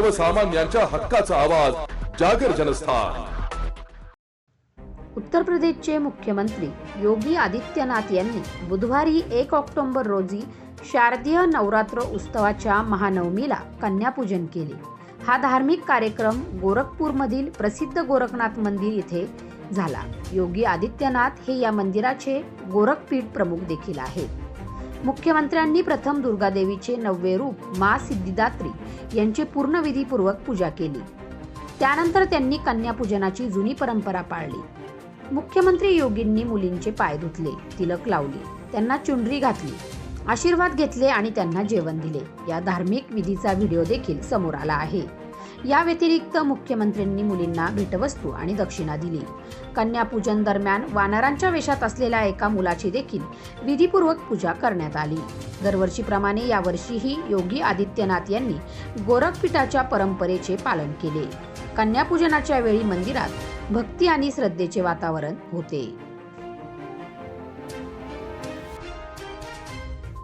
सर्वसामान्यांच्या हक्काचा आवाज जागर जनस्थान. उत्तर प्रदेशचे मुख्यमंत्री योगी आदित्यनाथ यांनी बुधवारी एक ऑक्टोबर रोजी शारदीय नवरात्र उत्सवाच्या महानवमीला कन्यापूजन केले. हा धार्मिक कार्यक्रम गोरखपूरमधील प्रसिद्ध गोरखनाथ मंदिर येथे झाला. योगी आदित्यनाथ हे या मंदिराचे गोरखपीठ प्रमुख देखील आहेत. मुख्यमंत्र्यांनी प्रथम दुर्गादेवीचे नववे रूप मा सिद्धिदात्री यांची पूर्ण विधीपूर्वक पूजा केली. त्यानंतर त्यांनी कन्यापूजनाची जुनी परंपरा पाळली. मुख्यमंत्री योगींनी मुलींचे पाय धुतले तिलक लावली त्यांना चुंडरी घातली आशीर्वाद घेतले आणि त्यांना जेवण दिले. या धार्मिक विधीचा व्हिडिओ देखील समोर आला आहे. या व्यतिरिक्त मुख्यमंत्र्यांनी मुलींना भेटवस्तू आणि दक्षिणा दिली. कन्यापूजन दरम्यान वानरांच्या वेशात असलेल्या एका मुलाची देखील विधीपूर्वक पूजा करण्यात आली. दरवर्षीप्रमाणे यावर्षीही योगी आदित्यनाथ यांनी गोरखपीठाच्या परंपरेचे पालन केले. कन्यापूजनाच्या वेळी मंदिरात भक्ती आणि श्रद्धेचे वातावरण होते.